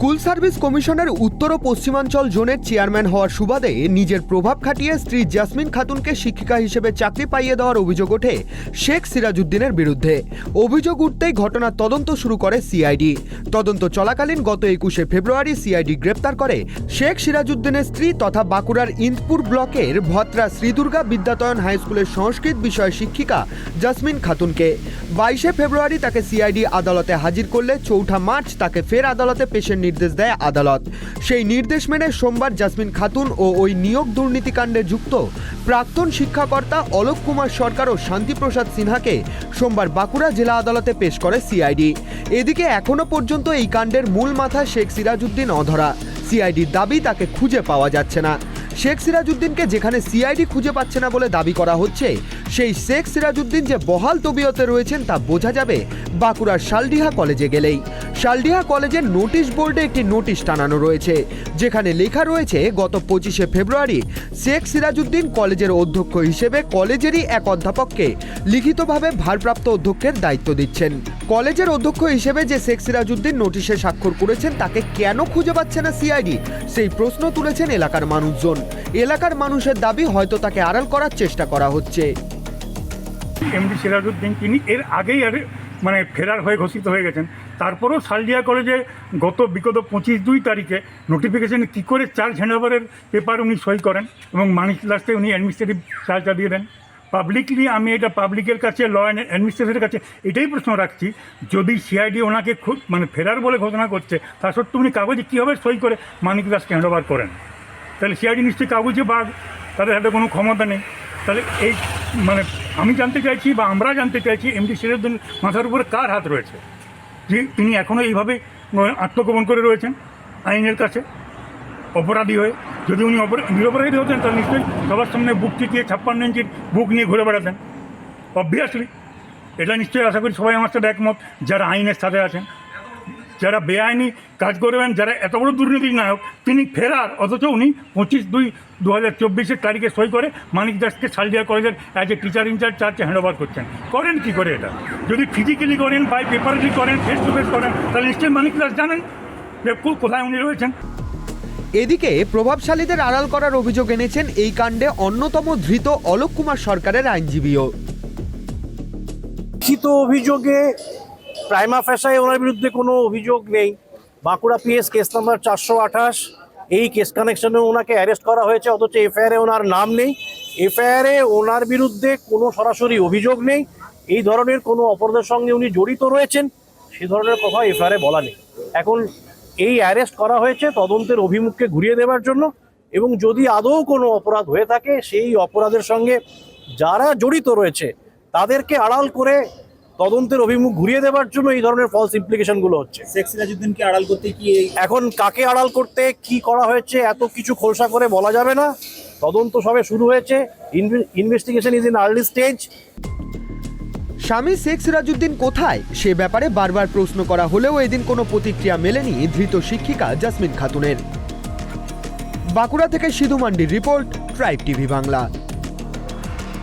School service কমিশনের উত্তর ও পশ্চিমাঞ্চল জোনের চেয়ারম্যান হওয়ার সুবাদে নিজের প্রভাব খাটিয়ে স্ত্রী জাসমিন খাতুনকে শিক্ষিকা হিসেবে চাকরি পাইয়ে দেওয়ার অভিযোগ ওঠে শেখ সিরাজউদ্দিনের বিরুদ্ধে। অভিযোগ উঠতেই ঘটনার তদন্ত শুরু করে সিআইডি। তদন্ত চলাকালীন গত একুশে ফেব্রুয়ারি সিআইডি গ্রেপ্তার করে শেখ সিরাজউদ্দিনের স্ত্রী তথা বাঁকুড়ার ইন্দপুর ব্লকের ভদ্রা শ্রীদুর্গা বিদ্যাতয়ন হাই স্কুলের সংস্কৃত বিষয় শিক্ষিকা জাসমিন খাতুনকে। বাইশে ফেব্রুয়ারি তাকে সিআইডি আদালতে হাজির করলে চৌঠা মার্চ তাকে ফের আদালতে পেশের নির্দেশ দেয় আদালত। সেই নির্দেশ মেনে সোমবার জাসমিন খাতুন ও ওই নিয়োগ দুর্নীতিকাণ্ডে যুক্ত প্রাক্তন শিক্ষাকর্তা অলোক কুমার সরকার ও শান্তিপ্রসাদ সিনহাকে সোমবার বাঁকুড়া জেলা আদালতে পেশ করে সিআইডি। এদিকে এখনও পর্যন্ত এই কাণ্ডের মূল মাথা শেখ সিরাজউদ্দিন অধরা। সিআইডির দাবি তাকে খুঁজে পাওয়া যাচ্ছে না। শেখ সিরাজউদ্দিনকে যেখানে সিআইডি খুঁজে পাচ্ছে না বলে দাবি করা হচ্ছে, সেই শেখ সিরাজউদ্দিন যে বহাল তবিয়তে রয়েছেন তা বোঝা যাবে বাঁকুড়ার শালডিহা কলেজে গেলেই। শালডিহা কলেজের নোটিশ বোর্ডে একটি নোটিশ টানানো রয়েছে, যেখানে লেখা রয়েছে, গত পঁচিশে ফেব্রুয়ারি শেখ সিরাজউদ্দিন কলেজের অধ্যক্ষ হিসেবে কলেজেরই এক অধ্যাপককে লিখিতভাবে ভারপ্রাপ্ত অধ্যক্ষের দায়িত্ব দিচ্ছেন। কলেজের অধ্যক্ষ হিসেবে যে শেখ সিরাজউদ্দিন নোটিশে স্বাক্ষর করেছেন, তাকে কেন খুঁজে পাচ্ছে না সিআইডি? সেই প্রশ্ন তুলেছেন এলাকার মানুষজন। এলাকার মানুষের দাবি, হয়তো তাকে আড়াল করার চেষ্টা করা হচ্ছে। এমডি সিরাজউদ্দিন, তিনি এর আগেই আর মানে ফেরার হয়ে ঘোষিত হয়ে গেছেন। তারপরেও সালডিয়া কলেজে গত বিগত পঁচিশ দুই তারিখে নোটিফিকেশনে কী করে চার্জ হ্যান্ডওভারের পেপার উনি সই করেন এবং মানিক লাস্টে উনি অ্যাডমিনিস্ট্রেটিভ চার্জটা দিয়ে দেন? পাবলিকলি আমি এটা পাবলিকের কাছে ল অ্যান্ড অ্যাডমিনিস্ট্রেশনের কাছে এটাই প্রশ্ন রাখছি, যদি সিআইডি ওনাকে খুব মানে ফেরার বলে ঘোষণা করছে, তা সত্ত্বেও উনি কাগজে কীভাবে সই করে মানিক দাসকে হ্যান্ডওভার করেন? তাহলে সিআইডি নিশ্চয়ই কাগজে বা তাদের হাতে কোনো ক্ষমতা নেই। তাহলে এই মানে আমি জানতে চাইছি বা আমরা জানতে চাইছি এমডি সিরাজউদ্দিন মাথার উপরে কার হাত রয়েছে? যে তিনি এখনও এইভাবে আত্মগোপন করে রয়েছেন আইনের কাছে, অপরাধী হয়ে। যদি উনি নিরপরাধী হতেন, তাহলে নিশ্চয়ই সবার সামনে বুক টিকিয়ে ছাপ্পান্ন ইঞ্চির বুক নিয়ে ঘুরে বেড়াতেন। অবভিয়াসলি এটা নিশ্চয়ই আশা করি সবাই আমার সাথে একমত, যারা আইনের সাথে আছেন। যারা বেআইনি কাজ করবেন যারা এত বড় দুর্নীতির নায়ক তিনি ফেরার অথচ উনি পঁচিশ দুই দু হাজার চব্বিশের তারিখে সই করে মানিক দাসকে সালডিয়া কলেজের as a teacher in charge চার্জে হ্যান্ড ওভার করছেন। করেন কি করে এটা? যদি ফিজিক্যালি করেন বাই পেপারলি করেন ফেস টু ফেস করেন তাহলে নিশ্চয়ই মানিক দাস জানেন যে কো- কোথায় উনি রয়েছেন। এদিকে প্রভাবশালীদের আড়াল করার অভিযোগ এনেছেন এই কাণ্ডে অন্যতম ধৃত অলোক কুমার সরকারের আইনজীবীও। লিখিত অভিযোগে প্রাইমা ফ্যাসায় ওনার বিরুদ্ধে কোনো অভিযোগ নেই। বাঁকুড়া পিএস কেস নাম্বার চারশো আঠাশ, এই কেস কানেকশনে ওনাকে অ্যারেস্ট করা হয়েছে, অথচ এফআইআরে ওনার নাম নেই। এফআইআরে ওনার বিরুদ্ধে কোনো সরাসরি অভিযোগ নেই। এই ধরনের কোনো অপরাধের সঙ্গে উনি জড়িত রয়েছেন, সে ধরনের কথা এফআইআরে বলা নেই। এখন এই অ্যারেস্ট করা হয়েছে তদন্তের অভিমুখকে ঘুরিয়ে দেওয়ার জন্য এবং যদি আদৌ কোনো অপরাধ হয়ে থাকে, সেই অপরাধের সঙ্গে যারা জড়িত রয়েছে, তাদেরকে আড়াল করে তদন্তের অভিমুখ ঘুরিয়ে দেওয়ার জন্য এই ধরনের ফলস ইমপ্লিকেশনগুলো হচ্ছে। শেখ সিরাজউদ্দিনকে আড়াল করতে কি এখন কাকে আড়াল করতে কি করা হয়েছে এত কিছু খোলসা করে বলা যাবে না। তদন্ত সবে শুরু হয়েছে। Investigation is in early stage স্বামী শেখ সিরাজউদ্দিন কোথায়? সে ব্যাপারে বারবার প্রশ্ন করা হলেও এদিন কোনো প্রতিক্রিয়া মেলেনি ধৃত শিক্ষিকা জাসমিন খাতুনের। বাঁকুড়া থেকে সিধু মান্ডির রিপোর্ট ট্রাইব টিভি বাংলা।